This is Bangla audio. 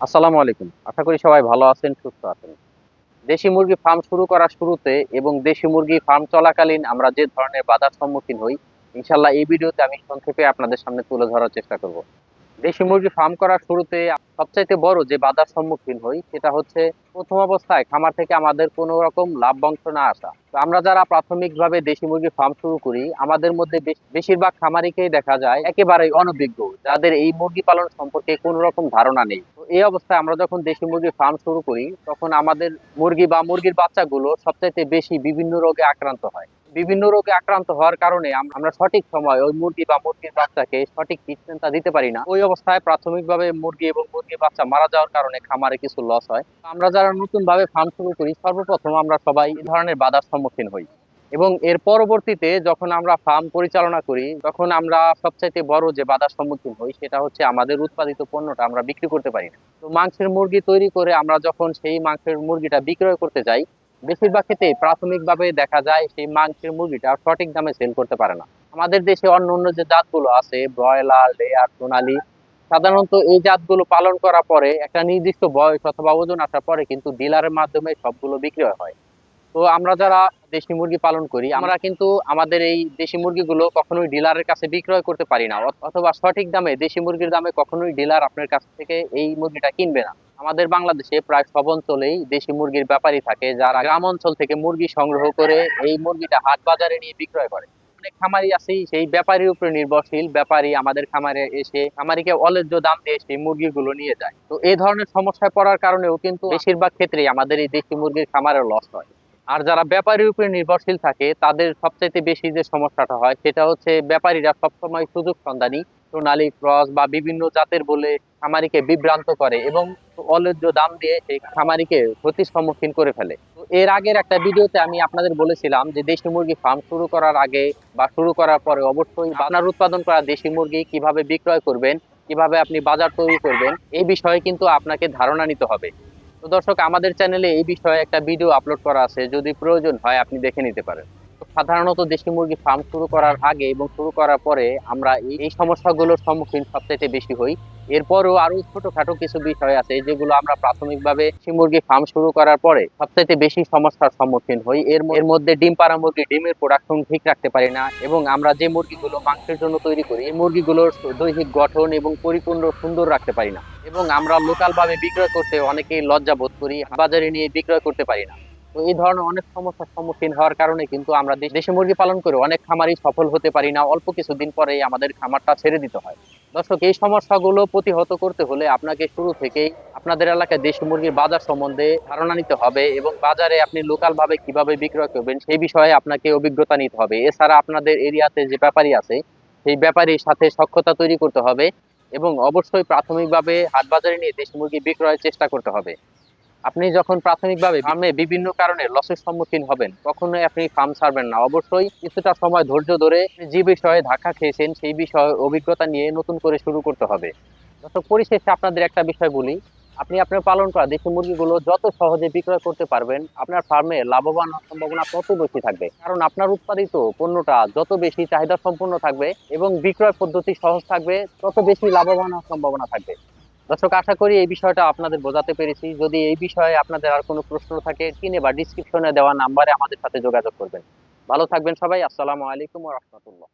আসসালামু আলাইকুম। আশা করি সবাই ভালো আছেন, সুস্থ আছেন। দেশি মুরগি ফার্ম শুরু করার শুরুতে এবং দেশি মুরগি ফার্ম চলাকালীন আমরা যে ধরনের বাধার সম্মুখীন হই ইনশাল্লাহ এই ভিডিওতে আমি সংক্ষেপে আপনাদের সামনে তুলে ধরার চেষ্টা করব। দেশি মুরগি ফার্ম করার শুরুতে সবচাইতে বড় যে বাধার সম্মুখীন হই, সেটা হচ্ছে প্রথম অবস্থায় খামার থেকে আমাদের কোনো রকম লাভ বংশ না আসা। তো আমরা যারা প্রাথমিকভাবে দেশি মুরগি ফার্ম শুরু করি, আমাদের মধ্যে বেশ- বেশিরভাগ খামারিকেই দেখা যায় একেবারেই অনভিজ্ঞ, যাদের এই মুরগি পালন সম্পর্কে কোনো রকম ধারণা নেই। এই অবস্থায় আমরা যখন দেশি মুরগি ফার্ম শুরু করি, তখন আমাদের মুরগি বা মুরগির বাচ্চাগুলো সবচাইতে বেশি বিভিন্ন রোগে আক্রান্ত হয়। বিভিন্ন রোগে আক্রান্ত হওয়ার কারণে আমরা সঠিক সময় ওই মুরগি বা মুরগির বাচ্চাকে সঠিক ট্রিটমেন্টটা দিতে পারি না। ওই অবস্থায় প্রাথমিকভাবে মুরগি এবং মুরগির বাচ্চা মারা যাওয়ার কারণে খামারে কিছু লস হয়। আমরা যারা নতুন ভাবে ফার্ম শুরু করি, সর্বপ্রথম আমরা সবাই এই ধরনের বাধার সম্মুখীন হই। এবং এর পরবর্তীতে যখন আমরা ফার্ম পরিচালনা করি, তখন আমরা সবচাইতে বড় যে বাধার সম্মুখীন হই, সেটা হচ্ছে আমাদের উৎপাদিত পণ্যটা আমরা বিক্রি করতে পারি না। তো মাংসের মুরগি তৈরি করে আমরা যখন সেই মাংসের মুরগিটা বিক্রয় করতে যাই, বেশিরভাগ ক্ষেত্রে প্রাথমিকভাবে দেখা যায় সেই মাংসের মুরগিটা সঠিক দামে সেল করতে পারে না। আমাদের দেশে অন্য অন্য যে জাতগুলো আছে, ব্রয়লার, লেয়ার, সোনালি, সাধারণত এই জাতগুলো পালন করার পরে একটা নির্দিষ্ট বয়স অথবা ওজন আসার পরে কিন্তু ডিলারের মাধ্যমে সবগুলো বিক্রয় হয়। তো আমরা যারা দেশি মুরগি পালন করি আমরা কিন্তু আমাদের এই দেশি মুরগিগুলো কখনোই ডিলারের কাছে বিক্রয় করতে পারি না। অথবা সঠিক দামে দেশি মুরগির দামে কখনোই ডিলার আপনার কাছ থেকে এই মুরগিটা কিনবে না। আমাদের বাংলাদেশে প্রায় সব অঞ্চলেই দেশি মুরগির ব্যাপারী থাকে যারা গ্রাম অঞ্চল থেকে মুরগি সংগ্রহ করে এই মুরগিটা হাট বাজারে নিয়ে বিক্রয় করে। অনেক খামারি আছে সেই ব্যাপারীর উপরে নির্ভরশীল। ব্যাপারী আমাদের খামারে এসে খামারিকে অলেজ্য দাম দিয়ে সেই মুরগিগুলো নিয়ে যায়। তো এই ধরনের সমস্যায় পড়ার কারণেও কিন্তু বেশিরভাগ ক্ষেত্রেই আমাদের এই দেশি মুরগির খামারে লস হয়। আর যারা ব্যাপারীর উপরে নির্ভরশীল থাকে, তাদের সবচাইতে বেশি যে সমস্যাটা হয়, সেটা হচ্ছে ব্যাপারীরা সবসময় সুযোগ সন্ধানী, সোনালী ক্রস বা বিভিন্ন জাতের বলে খামারিকে বিভ্রান্ত করে এবং অলেজ্য দাম দিয়ে সেই খামারিকে ক্ষতির সম্মুখীন করে ফেলে। তো এর আগের একটা ভিডিওতে আমি আপনাদের বলেছিলাম যে দেশি মুরগি ফার্ম শুরু করার আগে বা শুরু করার পরে অবশ্যই আপনার উৎপাদন করা দেশি মুরগি কীভাবে বিক্রয় করবেন, কীভাবে আপনি বাজার তৈরি করবেন এই বিষয়ে কিন্তু আপনাকে ধারণা নিতে হবে। তো দর্শক, আমাদের চ্যানেলে এই বিষয়ে একটা ভিডিও আপলোড করা আছে, যদি প্রয়োজন হয় আপনি দেখে নিতে পারেন। সাধারণত দেশি মুরগি ফার্ম শুরু করার আগে এবং শুরু করার পরে আমরা এই সমস্যাগুলোর সম্মুখীন সবচাইতে বেশি হই। এরপরও আরও ছোটখাটো কিছু বিষয় আছে যেগুলো আমরা প্রাথমিকভাবে দেশি মুরগি ফার্ম শুরু করার পরে সবচাইতে বেশি সমস্যার সম্মুখীন হই। এর এর মধ্যে ডিম পাড়া মুরগি, ডিমের প্রোডাকশন ঠিক রাখতে পারি না এবং আমরা যে মুরগিগুলো মাংসের জন্য তৈরি করি, এই মুরগিগুলোর দৈহিক গঠন এবং পরিপূর্ণ সুন্দর রাখতে পারি না এবং আমরা লোকাল ভাবে বিক্রয় করতে অনেকেই লজ্জা বোধ করি, বাজারে নিয়ে বিক্রয় করতে পারি না। এই ধরনের অনেক সমস্যার সম্মুখীন হওয়ার কারণে কিন্তু আমরা দেশ- মুরগি পালন করে অনেক খামারই সফল হতে পারি না, অল্প কিছুদিন পরেই আমাদের খামারটা ছেড়ে দিতে হয়। দর্শক, এই সমস্যাগুলো প্রতিহত করতে হলে আপনাকে শুরু থেকেই আপনাদের এলাকায় দেশি মুরগির বাজার সম্বন্ধে ধারণা নিতে হবে এবং বাজারে আপনি লোকাল ভাবে কীভাবে বিক্রয় করবেন সেই বিষয়ে আপনাকে অভিজ্ঞতা নিতে হবে। এছাড়া আপনাদের এরিয়াতে যে ব্যাপারী আছে, সেই ব্যাপারীর সাথে সক্ষতা তৈরি করতে হবে এবং অবশ্যই প্রাথমিকভাবে হাট বাজারে নিয়ে দেশি মুরগি বিক্রয়ের চেষ্টা করতে হবে। আপনি যখন প্রাথমিকভাবে ফার্মে বিভিন্ন কারণে লসের সম্মুখীন হবেন, কখনোই আপনি ফার্ম ছাড়বেন না। অবশ্যই কিছুটা সময় ধৈর্য ধরে যে বিষয়ে ধাক্কা খেয়েছেন, সেই বিষয়ে অভিজ্ঞতা নিয়ে নতুন করে শুরু করতে হবে। দর্শক, পরিশেষে আপনাদের একটা বিষয় বলি। আপনি আপনার পালন করা দেশি মুরগিগুলো যত সহজে বিক্রয় করতে পারবেন, আপনার ফার্মে লাভবান হওয়ার সম্ভাবনা তত বেশি থাকবে। কারণ আপনার উৎপাদিত পণ্যটা যত বেশি চাহিদা সম্পন্ন থাকবে এবং বিক্রয় পদ্ধতি সহজ থাকবে, তত বেশি লাভবান হওয়ার সম্ভাবনা থাকবে। দর্শক, আশা করি এই বিষয়টা আপনাদের বোঝাতে পেরেছি। যদি এই বিষয়ে আপনাদের আর কোনো প্রশ্ন থাকে কিনে বা ডিসক্রিপশনে দেওয়া নাম্বারে আমাদের সাথে যোগাযোগ করবেন। ভালো থাকবেন সবাই, আসসালামু আলাইকুম রহমতুল্লাহ।